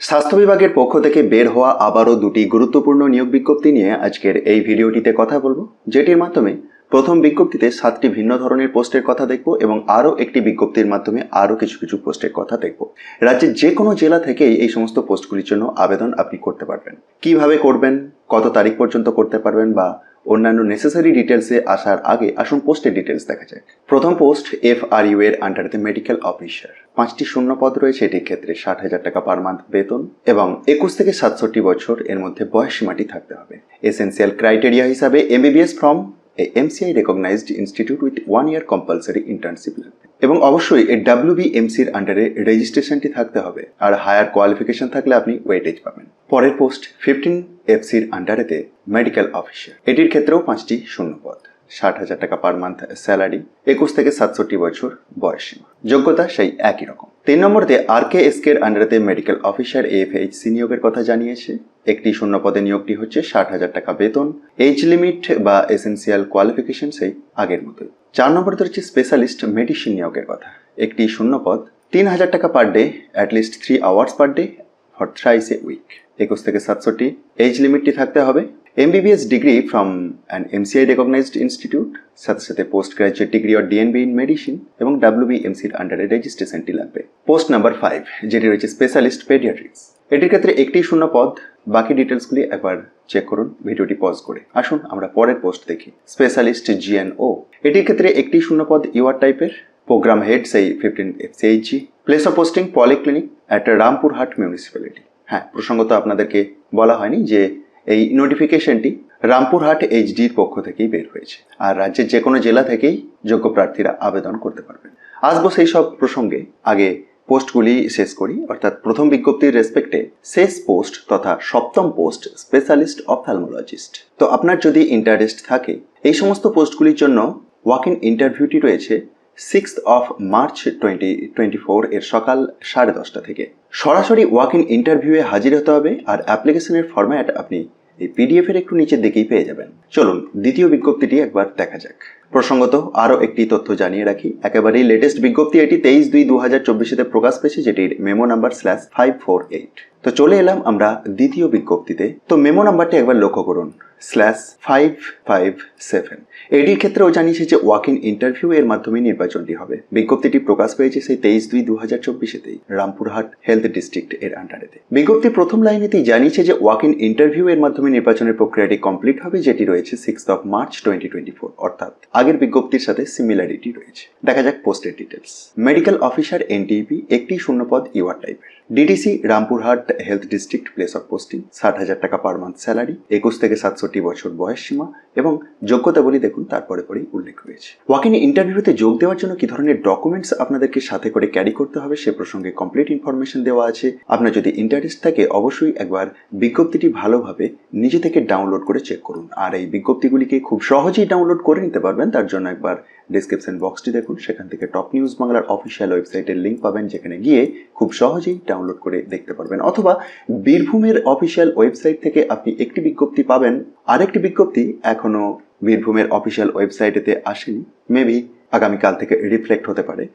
স্বাস্থ্য বিভাগের পক্ষ থেকে বের হওয়া আবারও দুটি গুরুত্বপূর্ণ নিয়োগ বিজ্ঞপ্তি নিয়ে আজকের এই ভিডিওটিতে কথা বলব, যেটির মাধ্যমে প্রথম বিজ্ঞপ্তিতে সাতটি ভিন্ন ধরনের পোস্টের কথা দেখব এবং আরও একটি বিজ্ঞপ্তির মাধ্যমে আরও কিছু কিছু পোস্টের কথা দেখব। রাজ্যের যে কোনো জেলা থেকেই এই সমস্ত পোস্টগুলির জন্য আবেদন আপনি করতে পারবেন। কীভাবে করবেন, কত তারিখ পর্যন্ত করতে পারবেন বা অন্যান্য নেসেসারি ডিটেলসে আসার আগে আসুন পোস্টের ডিটেলস দেখা যায় প্রথম পোস্ট এফ আর ইউ এর আন্ডারে মেডিকেল অফিসার পাঁচটি শূন্য পদ রয়েছে, এটির ক্ষেত্রে ষাট হাজার টাকা পার মান্থ বেতন এবং একুশ থেকে সাতষট্টি বছর এর মধ্যে বয়স সীমাটি থাকতে হবে। এসেন্সিয়াল ক্রাইটেরিয়া হিসাবে MBBS from a MCI recognized institute with one year compulsory internship লাগবে এবং অবশ্যই এর ডাব্লিউবি এমসির আন্ডারে রেজিস্ট্রেশনটি থাকতে হবে। আর হায়ার কোয়ালিফিকেশন থাকলে আপনি ওয়েটেজ পাবেন। পরের পোস্ট ফিফটিন এফসির আন্ডারেতে মেডিকেল অফিসার এটির ক্ষেত্রেও পাঁচটি শূন্য পদ ষাট হাজার টাকা পার মান্থ স্যালারি একুশ থেকে সাতষট্টি বছর বয়স সীমা যোগ্যতা সেই একই রকম। তিন নম্বরতে আর কে এস কের আন্ডারেতে মেডিকেল অফিসার এফএইচসি নিয়োগের কথা জানিয়েছে। একটি শূন্য পদে নিয়োগটি হচ্ছে ষাট হাজার টাকা বেতন। এজ লিমিট বা এসেন্সিয়াল কোয়ালিফিকেশন সেই আগের মতোই। চার নম্বরতে হচ্ছে স্পেশালিস্ট মেডিসিন নিয়োগের কথা। একটি শূন্য পদ, তিন হাজার টাকা per day at least three hours per day for thrice a week একুশ থেকে সাতষট্টি এজ লিমিটটি থাকতে হবে। MBBS degree from an MCI recognized institute সাথে সাথে post graduate degree or DNB in medicine এবং ডাব্লিউবি এমসির আন্ডারে রেজিস্ট্রেশনটি লাগবে। পোস্ট নাম্বার ফাইভ যেটি রয়েছে স্পেশালিস্ট পেডিয়াট্রিক্স এটির ক্ষেত্রে একটি শূন্য পদ, বাকি ডিটেলসগুলি একবার চেক করুন, ভিডিওটি পজ করে। আসুন, আমরা পরের পোস্ট দেখি। স্পেশালিস্ট জিএনও এটির ক্ষেত্রে একটি শূন্য পদ ইউআর টাইপের প্রোগ্রাম হেড সেই fifteen FCHG place of posting polyclinic at Rampurhat municipality হ্যাঁ প্রসঙ্গত আপনাদেরকে বলা হয়নি যে এই নোটিফিকেশনটি রামপুরহাট এইচডির পক্ষ থেকেই বের হয়েছে। আর রাজ্যের যে কোনো জেলা থেকেই যোগ্য প্রার্থীরা আবেদন করতে পারবেন। আসব সেই সব প্রসঙ্গে আগে পোস্টগুলি শেষ করি। অর্থাৎ প্রথম বিজ্ঞপ্তির রেসপেক্টে শেষ পোস্ট তথা সপ্তম পোস্ট স্পেশালিস্ট অপথ্যালমোলজিস্ট তো আপনার যদি ইন্টারেস্ট থাকে, এই সমস্ত পোস্টগুলির জন্য ওয়াক ইন ইন্টারভিউটি রয়েছে six of March twenty twenty four এর সকাল সাড়ে দশটা থেকে। সরাসরি ওয়াক ইন ইন্টারভিউয়ে হাজির হতে হবে আর অ্যাপ্লিকেশনের ফরম্যাট আপনি এই পিডিএফ এর একটু নিচের দিকেই পেয়ে যাবেন। চলুন, দ্বিতীয় বিজ্ঞপ্তিটি একবার দেখা যাক। প্রসঙ্গত, আরও একটি তথ্য জানিয়ে রাখি। একেবারেই লেটেস্ট বিজ্ঞপ্তি, এটি তেইশ দুই দু হাজার চব্বিশেতে প্রকাশ পেয়েছে, যেটির memo number slash five four eight তো চলে এলাম আমরা দ্বিতীয় বিজ্ঞপ্তিতে। তো মেমো নাম্বারটি একবার লক্ষ্য করুন স্ল্যাশ ফাইভ ফাইভ সেভেন এটির ক্ষেত্রেও জানিয়েছে যে ওয়াক ইন ইন্টারভিউ এর মাধ্যমে নির্বাচনটি হবে। বিজ্ঞপ্তিটি প্রকাশ পেয়েছে সেই তেইশ দুই দু হাজার চব্বিশেতেই, রামপুরহাট হেলথ ডিস্ট্রিক্ট এর আন্ডারেতে বিজ্ঞপ্তি প্রথম লাইনেতেই জানিয়েছে যে ওয়াক ইন ইন্টারভিউ এর মাধ্যমে নির্বাচনের প্রক্রিয়াটি কমপ্লিট হবে, যেটি রয়েছে six of March twenty twenty four অর্থাৎ আগের বিজ্ঞপ্তির সাথে সিমিলারিটি রয়েছে। দেখা যাক পোস্টের ডিটেলস মেডিকেল অফিসার এনটিপি একটি শূন্যপদ ইউআর টাইপের DDC Rampurhat health district place of posting ষাট হাজার টাকা পার মান্থ স্যালারি একুশ থেকে সাতষট্টি বছর বয়স সীমা এবং যোগ্যতা বলি দেখুন, তারপরে পরেই উল্লেখ রয়েছে। ওয়াকিন ইন্টারভিউতে যোগ দেওয়ার জন্য কি ধরনের ডকুমেন্টস আপনাদেরকে সাথে করে ক্যারি করতে হবে সে প্রসঙ্গে কমপ্লিট ইনফরমেশন দেওয়া আছে। আপনার যদি ইন্টারেস্ট থাকে, অবশ্যই একবার বিজ্ঞপ্তিটি ভালোভাবে নিজে থেকে ডাউনলোড করে চেক করুন। আর এই বিজ্ঞপ্তিগুলিকে খুব সহজেই ডাউনলোড করে নিতে পারবেন, তার জন্য একবার ডিসক্রিপশন বক্সটি দেখুন, সেখান থেকে টপ নিউজ বাংলার অফিসিয়াল ওয়েবসাইটের লিঙ্ক পাবেন, যেখানে গিয়ে খুব সহজেই ডাউনলোড করে দেখতে পারবেন। অথবা বীরভূমের অফিসিয়াল ওয়েবসাইট থেকে আপনি একটি বিজ্ঞপ্তি পাবেন। আরেকটি বিজ্ঞপ্তি এখনও বীরভূমের অফিসিয়াল ওয়েবসাইটেতে আসেনি। মেবি আগামীকাল থেকে রিফ্লেক্ট হতে পারে।